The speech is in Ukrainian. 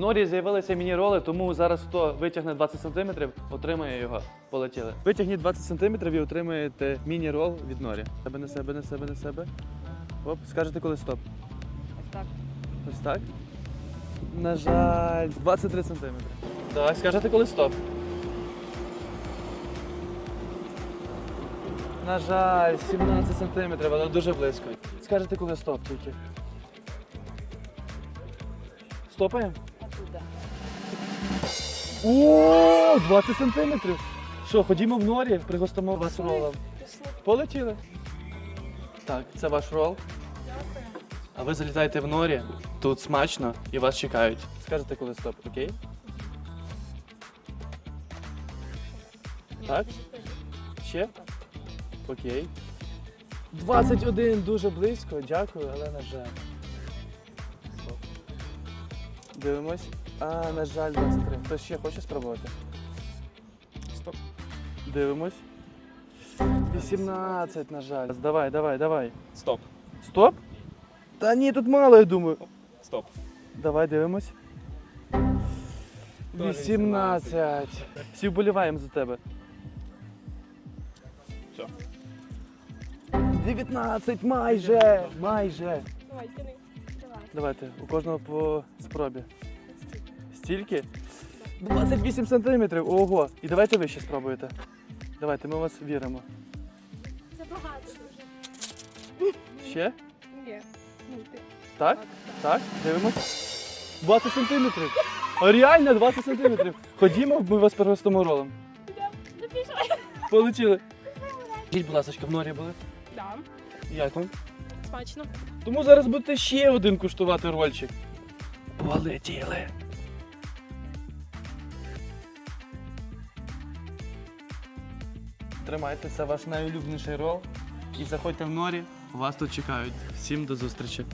норі з'явилися міні-роли, тому зараз хто витягне 20 см, отримає його. Полетіли. Витягніть 20 см і отримаєте міні-рол від норі. Себе на себе, на себе, на себе. Оп, скажете, коли стоп. Ось так. Ось так. На жаль, 23 см. Так, скажете, коли стоп. На жаль, 17 см, але дуже близько. Скажете, коли стоп тільки. Стопаємо? Оттуда. О, 20 сантиметрів. Що, ходімо в норі, пригостимо вас ролом. Полетіли. Так, це ваш рол. А ви залітаєте в норі, тут смачно і вас чекають. Скажете, коли стоп, окей? Так? Ще? Окей. 21 дуже близько, дякую, але на жаль. Дивимось. А, на жаль, 23. Хтось ще хоче спробувати? Стоп. Дивимось. 18, на жаль. Давай, давай, давай. Стоп. Стоп? Та ні, тут мало, я думаю. Стоп. Давай дивимось. 18. Всі вболіваємо за тебе. Все. 19, майже! Майже. Давай, тяни. Давай. Давайте, у кожного по спробі. Стільки? 28 сантиметрів. Ого. І давайте ви ще спробуєте. Давайте, ми в вас віримо. Це багато дуже. Ще? Ні. Так? Так? Дивимось. 20 сантиметрів. А Реально 20 сантиметрів. Ходімо, ми вас переростимо ролом. Пішли. Полетіли. Скажіть, будь ласка, в норі були? Да. Як вам? Смачно. Тому зараз будете ще один куштувати рольчик. Полетіли. Тримайте, це ваш найулюбленіший рол. І заходьте в норі, вас тут чекають. Всім до зустрічі.